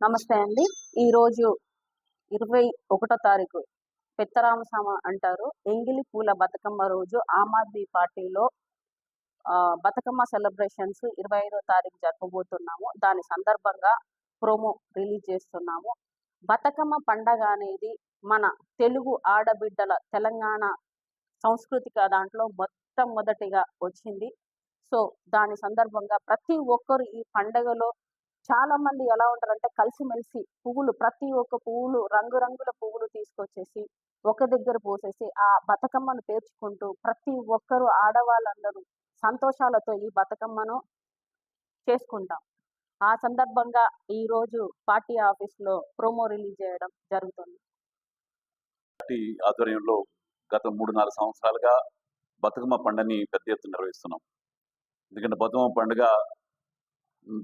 నమస్తే అండి. ఈరోజు ఇరవై ఒకటో తారీఖు పెత్తరామస్వామ అంటారు. ఎంగిలి పూల బతుకమ్మ రోజు ఆమ్ ఆద్మీ పార్టీలో ఆ, బతుకమ్మ సెలబ్రేషన్స్ ఇరవై ఐదో తారీఖు జరపబోతున్నాము. దాని సందర్భంగా ప్రోమో రిలీజ్ చేస్తున్నాము. బతుకమ్మ పండగ అనేది మన తెలుగు ఆడబిడ్డల తెలంగాణ సాంస్కృతిక దాంట్లో మొట్టమొదటిగా వచ్చింది. సో దాని సందర్భంగా ప్రతి ఒక్కరు ఈ పండగలో చాలా మంది ఎలా ఉంటారంటే కలిసిమెలిసి పువ్వులు ప్రతి ఒక్క పువ్వులు రంగురంగుల పువ్వులు తీసుకొచ్చేసి ఒక దగ్గర పోసేసి ఆ బతుకమ్మను పేర్చుకుంటూ ప్రతి ఒక్కరు ఆడవాళ్ళందరూ సంతోషాలతో ఈ బతుకమ్మను చేసుకుంటాం. ఆ సందర్భంగా ఈ రోజు పార్టీ ఆఫీస్లో ప్రోమో రిలీజ్ చేయడం జరుగుతుంది. పార్టీ ఆధ్వర్యంలో గత మూడు నాలుగు సంవత్సరాలుగా బతుకమ్మ పండుగని పెద్ద ఎత్తున నిర్వహిస్తున్నాం. ఎందుకంటే బతుకమ్మ పండుగ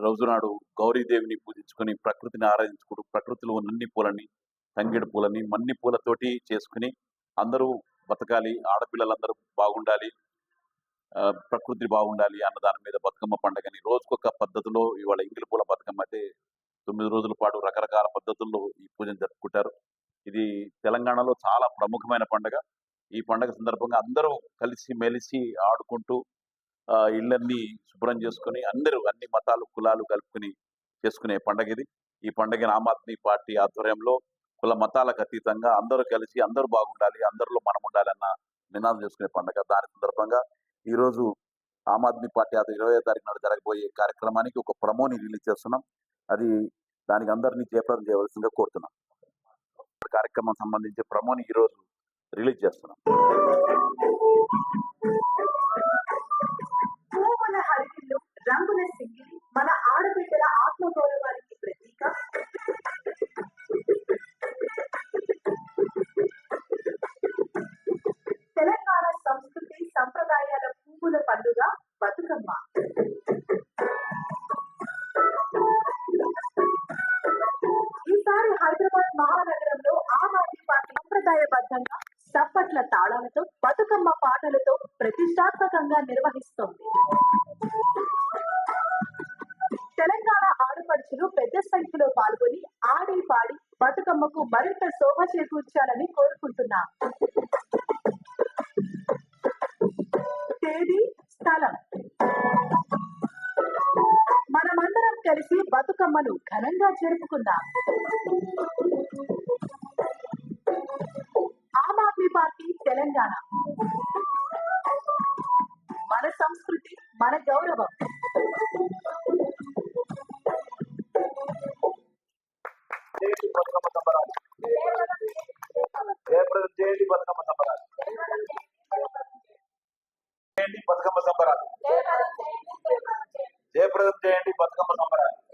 రోజు నాడు గౌరీదేవిని పూజించుకొని ప్రకృతిని ఆరాధించుకుంటూ ప్రకృతిలో ఉన్నన్ని పూలని తంగిడి పూలని మన్ని పూలతోటి చేసుకుని అందరూ బతకాలి ఆడపిల్లలందరూ బాగుండాలి ప్రకృతి బాగుండాలి అన్న దాని మీద బతుకమ్మ పండుగని రోజుకొక పద్ధతిలో ఇవాళ ఇంగిలి పూల బతుకమ్మ అయితే తొమ్మిది రోజుల పాటు రకరకాల పద్ధతుల్లో ఈ పూజను జరుపుకుంటారు. ఇది తెలంగాణలో చాలా ప్రముఖమైన పండుగ. ఈ పండుగ సందర్భంగా అందరూ కలిసి మెలిసి ఆడుకుంటూ ఆ, ఇళ్ళన్నీ శుభ్రం చేసుకుని అందరూ అన్ని మతాలు కులాలు కలుపుకుని చేసుకునే పండుగ ఇది. ఈ పండుగని ఆమ్ ఆద్మీ పార్టీ ఆధ్వర్యంలో కుల మతాలకు అతీతంగా అందరూ కలిసి అందరూ బాగుండాలి అందరిలో మనం ఉండాలి అన్న నినాదం చేసుకునే పండుగ. దాని సందర్భంగా ఈరోజు ఆమ్ ఆద్మీ పార్టీ అది ఇరవై తారీఖు నాడు జరగబోయే కార్యక్రమానికి ఒక ప్రమోని రిలీజ్ చేస్తున్నాం. అది దానికి అందరినీ జయప్రదం చేయవలసిందిగా కోరుతున్నాం. కార్యక్రమం సంబంధించి ప్రమోని ఈ రోజు రిలీజ్ చేస్తున్నాం. సంప్రదాయబద్ధంగా చప్పట్ల తాళాలతో బతుకమ్మ పాటలతో ప్రతిష్టాత్మకంగా నిర్వహిస్తోంది. తెలంగాణ ఆడపడుచులు పెద్ద సంఖ్యలో పాల్గొని ఆడి పాడి బతుకమ్మకు మరింత శోభ చేకూర్చాలని కోరుకుంటున్నాం తేదీ స్థలం. మనమందరం కలిసి బతుకమ్మను ఘనంగా జరుపుకుందాం. తెలంగాణ. మన సంస్కృతి మన గౌరవం. ఏప్రిల్ చేయండి బతుకమ్మ సంబరాలు. చేయండి జయప్రదం చేయండి బతుకమ్మ సంబరాలు.